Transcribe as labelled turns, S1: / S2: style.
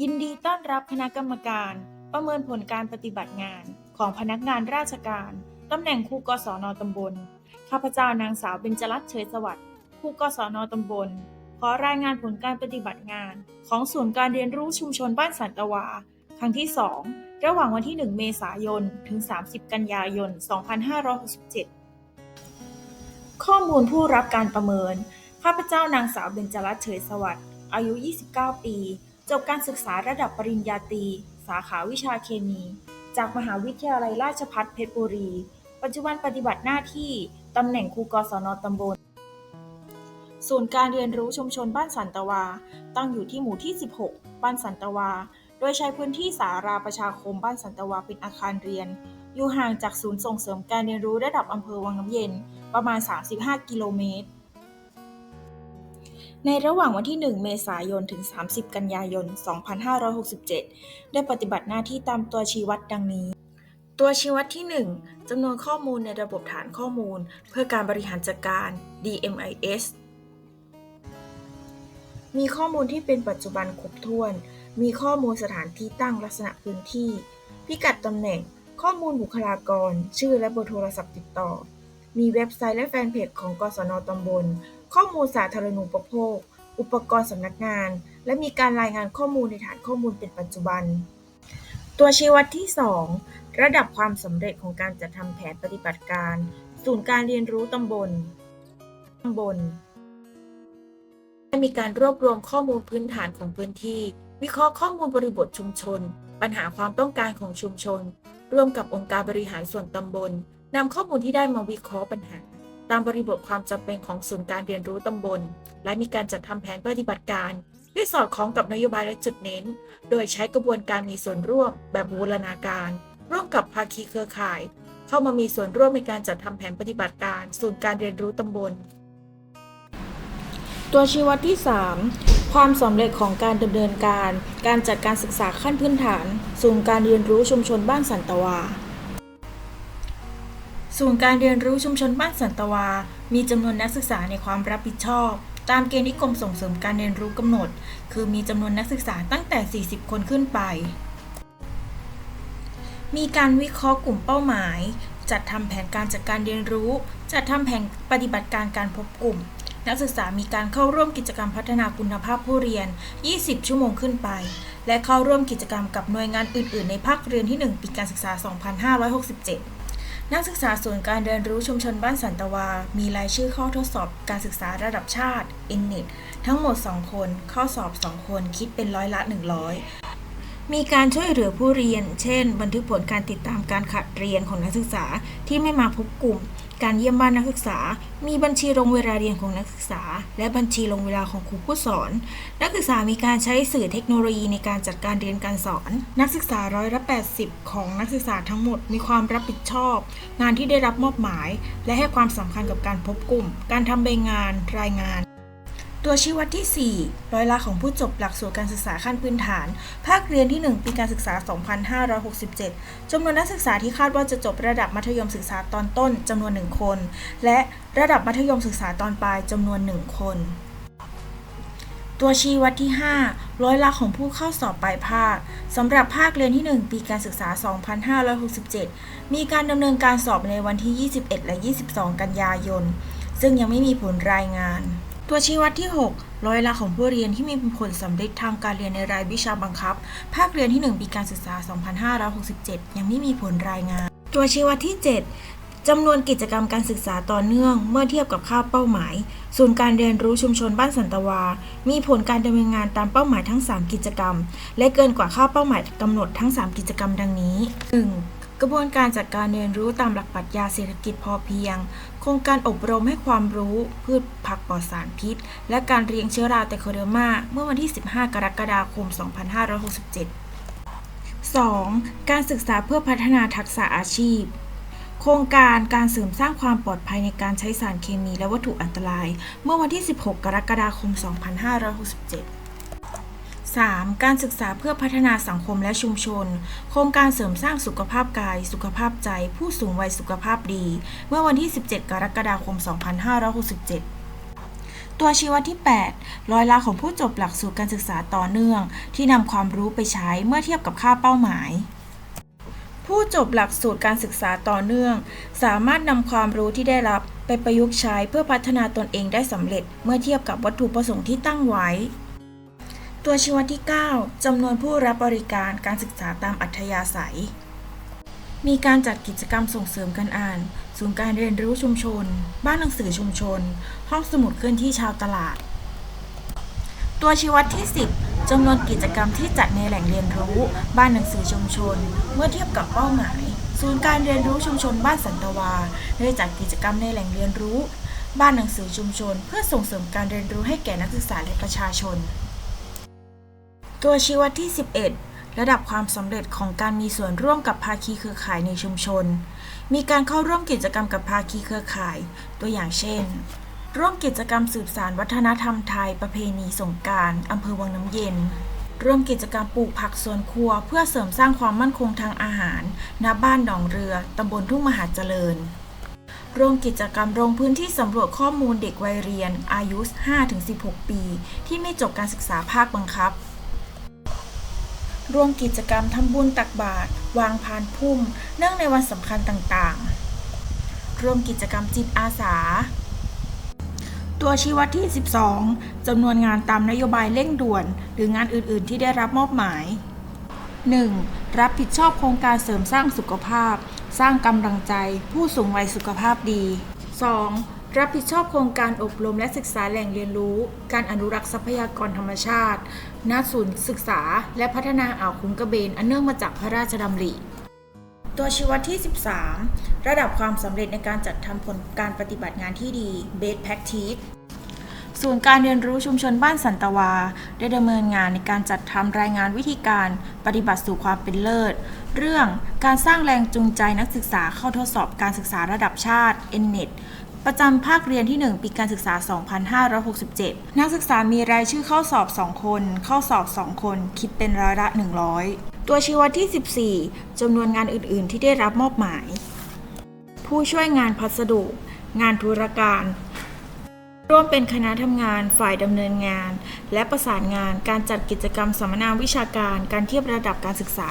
S1: ยินดีต้อนรับคณะกรรมการ ประเมินผลการปฏิบัติงาน ของพนักงานราชการ ตำแหน่งครูกศนตำบล ข้าพเจ้านางสาวเบญจรัตน์เฉยสวัสดิ์ครูกศนตำบล ขอรายงานผลการปฏิบัติงาน ของศูนย์การเรียนรู้ชุมชนบ้านสันตวา ครั้งที่ 2 ระหว่างวันที่ 1 เมษายน ถึง 30 กันยายน 2567 ข้อมูลผู้รับการประเมิน ข้าพเจ้านางสาวเบญจรัตน์เฉยสวัสดิ์ อายุ 29 ปี จบการศึกษาระดับปริญญาตรีสาขาวิชาเคมี จากมหาวิทยาลัยราชภัฏเพชรบุรี ปัจจุบันปฏิบัติหน้าที่ตำแหน่งครูกศนตำบล ศูนย์การเรียนรู้ชุมชนบ้านสันตวา ตั้งอยู่ที่หมู่ที่ 16 บ้านสันตวา โดยใช้พื้นที่สาราประชาคมบ้านสันตวาเป็นอาคารเรียน อยู่ห่างจากศูนย์ส่งเสริมการเรียนรู้ระดับอำเภอวังน้ำเย็น ประมาณ 35 กิโลเมตร ในระหว่างวันที่ 1 เมษายน ถึง 30 กันยายน 2567 ได้ปฏิบัติหน้าที่ตามตัวชี้วัดดังนี้ ตัวชี้วัดที่ 1จำนวนข้อมูลในระบบฐานข้อมูล เพื่อการบริหารจัดการ DMIS มีข้อมูลที่เป็นปัจจุบันครบถ้วน มีข้อมูลสถานที่ตั้งลักษณะพื้นที่ พิกัดตำแหน่ง ข้อมูลบุคลากร ชื่อและเบอร์โทรศัพท์ติดต่อ มีเว็บไซต์และแฟนเพจของกศนตำบล ข้อมูลสาธารณูปโภค อุปกรณ์สำนักงาน และมีการรายงานข้อมูลในฐานข้อมูลเป็นปัจจุบัน ตัวชี้วัดที่ 2 ระดับความสำเร็จของการจัดทำแผนปฏิบัติการ ศูนย์การเรียนรู้ตำบลตำบลได้มีการรวบรวมข้อมูลพื้นฐานของพื้นที่ วิเคราะห์ข้อมูลบริบทชุมชน ปัญหาความต้องการของชุมชน ร่วมกับองค์การบริหารส่วนตำบล นำข้อมูลที่ได้มาวิเคราะห์ปัญหา ตามบริบทความจำเป็นของศูนย์การเรียนรู้ตำบล และมีการจัดทำแผนปฏิบัติการที่สอดคล้องกับนโยบายและจุดเน้น โดยใช้กระบวนการมีส่วนร่วมแบบบูรณาการ ร่วมกับภาคีเครือข่าย เข้ามามีส่วนร่วมในการจัดทำแผนปฏิบัติการศูนย์การเรียนรู้ตำบล ตัวชี้วัดที่ 3 ความสำเร็จของการดำเนินการ การจัดการศึกษาขั้นพื้นฐาน ศูนย์การเรียนรู้ชุมชนบ้านสันตวา ศูนย์การเรียนรู้ชุมชนบ้านสันตวา มีจำนวนนักศึกษาในความรับผิดชอบ ตามเกณฑ์ที่กรมส่งเสริมการเรียนรู้กำหนด คือมีจำนวนนักศึกษาตั้งแต่ 40 คนขึ้นไป มีการวิเคราะห์กลุ่มเป้าหมาย จัดทำแผนการจัดการเรียนรู้ จัดทำแผนปฏิบัติการการพบกลุ่ม นักศึกษามีการเข้าร่วมกิจกรรมพัฒนาคุณภาพผู้เรียน 20 ชั่วโมงขึ้นไป และเข้าร่วมกิจกรรมกับหน่วยงานอื่น ๆ ในภาคเรียนที่ 1 ปีการศึกษา 2567 นักศึกษาศูนย์การเรียนรู้ชุมชนบ้านสันตวา มีรายชื่อข้อทดสอบการศึกษาระดับชาติ INNIT ทั้งหมด 2 คน ข้อสอบ 2 คน คิดเป็นร้อยละ 100 มีการช่วยเหลือผู้เรียน เช่น บันทึกผลการติดตามการขัดเรียนของนักศึกษาที่ไม่มาพบกลุ่ม การเยี่ยมบ้านนักศึกษา มีบัญชีลงเวลาเรียนของนักศึกษา และบัญชีลงเวลาของครูผู้สอน นักศึกษามีการใช้สื่อเทคโนโลยีในการจัดการเรียนการสอน นักศึกษาร้อยละ80 ของนักศึกษาทั้งหมด มีความรับผิดชอบ งานที่ได้รับมอบหมาย และให้ความสำคัญกับการพบกลุ่ม การทำใบงาน รายงาน ตัวชี้วัดที่ 4 ร้อยละของผู้จบหลักสูตรการศึกษาขั้นพื้นฐาน ภาคเรียนที่ 1 ปีการศึกษา 2567 จำนวนนักศึกษาที่คาดว่าจะจบระดับมัธยมศึกษาตอนต้นจำนวน 1 คน และระดับมัธยมศึกษาตอนปลายจำนวน 1 คน ตัวชี้วัดที่ 5 ร้อยละของผู้เข้าสอบปลายภาคสำหรับภาคเรียนที่ 1 ปีการศึกษา 2567 มีการดำเนินการสอบในวันที่ 21 และ 22 กันยายน ซึ่งยังไม่มีผลรายงาน ตัวชี้วัดที่ 6 ร้อยละของผู้เรียนที่มีผลสำเร็จทางการเรียนในรายวิชาบังคับ ภาคเรียนที่ 1 ปีการศึกษา 2567 ยังไม่มีผลรายงาน ตัวชี้วัดที่ 7จำนวนกิจกรรมการศึกษาต่อเนื่องเมื่อเทียบกับค่าเป้าหมาย ศูนย์การเรียนรู้ชุมชนบ้านสันตวา มีผลการดำเนินงานตามเป้าหมายทั้ง 3 กิจกรรม และเกินกว่าค่าเป้าหมายกำหนดทั้ง 3 กิจกรรมดังนี้ 1. กระบวนการจัดการเรียนรู้ตามหลักปรัชญาเศรษฐกิจพอเพียง โครงการอบรมให้ความรู้พืชผักปลอดสารพิษ และการเรียงเชื้อราไตโคเดอร์มา เมื่อวันที่ 15 กรกฎาคม 2567 2. การศึกษาเพื่อพัฒนาทักษะอาชีพ โครงการการเสริมสร้างความปลอดภัยในการใช้สารเคมีและวัตถุอันตราย เมื่อวันที่ 16 กรกฎาคม 2567 3. การศึกษาเพื่อพัฒนาสังคมและชุมชน โครงการเสริมสร้างสุขภาพกาย สุขภาพใจ ผู้สูงวัยสุขภาพดี เมื่อวันที่ 17 กรกฎาคม 2567ตัวชี้วัดที่ 8 ร้อยละของผู้จบหลักสูตรการศึกษาต่อเนื่อง ที่นำความรู้ไปใช้เมื่อเทียบกับค่าเป้าหมาย ผู้จบหลักสูตรการศึกษาต่อเนื่อง สามารถนำความรู้ที่ได้รับไปประยุกต์ใช้เพื่อพัฒนาตนเองได้สำเร็จ เมื่อเทียบกับวัตถุประสงค์ที่ตั้งไว้ ตัวชี้วัดที่ 9จำนวนผู้รับบริการการศึกษาตามอัธยาศัย มีการจัดกิจกรรมส่งเสริมการอ่าน ศูนย์การเรียนรู้ชุมชน บ้านหนังสือชุมชน ห้องสมุดเคลื่อนที่ชาวตลาด ตัวชี้วัดที่ 10จำนวนกิจกรรมที่จัดในแหล่งเรียนรู้ บ้านหนังสือชุมชน เมื่อเทียบกับเป้าหมาย ศูนย์การเรียนรู้ชุมชนบ้านสันตวา ได้จัดกิจกรรมในแหล่งเรียนรู้ บ้านหนังสือชุมชน เพื่อส่งเสริมการเรียนรู้ให้แก่นักศึกษาและประชาชน ตัวชี้วัดที่ 11 ระดับความสำเร็จของการมีส่วนร่วมกับภาคีเครือข่ายในชุมชน มีการเข้าร่วมกิจกรรมกับภาคีเครือข่าย ตัวอย่างเช่น ร่วมกิจกรรมสืบสานวัฒนธรรมไทย ประเพณีสงการอำเภอวังน้ำเย็น ร่วมกิจกรรมปลูกผักสวนครัว เพื่อเสริมสร้างความมั่นคงทางอาหารณบ้านหนองเรือตำบลทุ่งมหาเจริญร่วมกิจกรรมลงพื้นที่สำรวจข้อมูลเด็กวัยเรียน อายุ 5-16 ปี ที่ไม่จบการศึกษาภาคบังคับ ร่วมกิจกรรมทำบุญตักบาตรวางพานพุ่ม เนื่องในวันสำคัญต่างๆ ร่วมกิจกรรมจิตอาสา ตัวชี้วัดที่ 12 จำนวนงานตามนโยบายเร่งด่วน หรืองานอื่นๆ ที่ได้รับมอบหมาย 1. รับผิดชอบโครงการเสริมสร้างสุขภาพ สร้างกำลังใจ ผู้สูงวัยสุขภาพดี 2. รับผิดชอบโครงการอบรมและศึกษาแหล่งเรียนรู้ การอนุรักษ์ทรัพยากรธรรมชาติ ณ ศูนย์ศึกษา และพัฒนาอ่าวคุ้งกระเบน อันเนื่องมาจากพระราชดำริ ตัวชี้วัดที่ 13 ระดับความสำเร็จในการจัดทำผลการปฏิบัติงานที่ดี Best Practice ศูนย์การเรียนรู้ชุมชนบ้านสันตวา ได้ดำเนินงานในการจัดทำรายงานวิธีการปฏิบัติสู่ความเป็นเลิศ เรื่องการสร้างแรงจูงใจนักศึกษาเข้าทดสอบการศึกษาระดับชาติ NNET ประจำภาคเรียนที่ 1 ปีการศึกษา 2567 นักศึกษามีรายชื่อเข้าสอบ 2 คน เข้าสอบ 2 คน คิดเป็นร้อยละ 100 ตัวชี้วัดที่ 14 จำนวนงานอื่น ๆ ที่ได้รับมอบหมาย ผู้ช่วยงานพัสดุ งานธุรการ ร่วมเป็นคณะทำงานฝ่ายดำเนินงาน และประสานงานการจัดกิจกรรมสัมมนาวิชาการ การเทียบระดับการศึกษา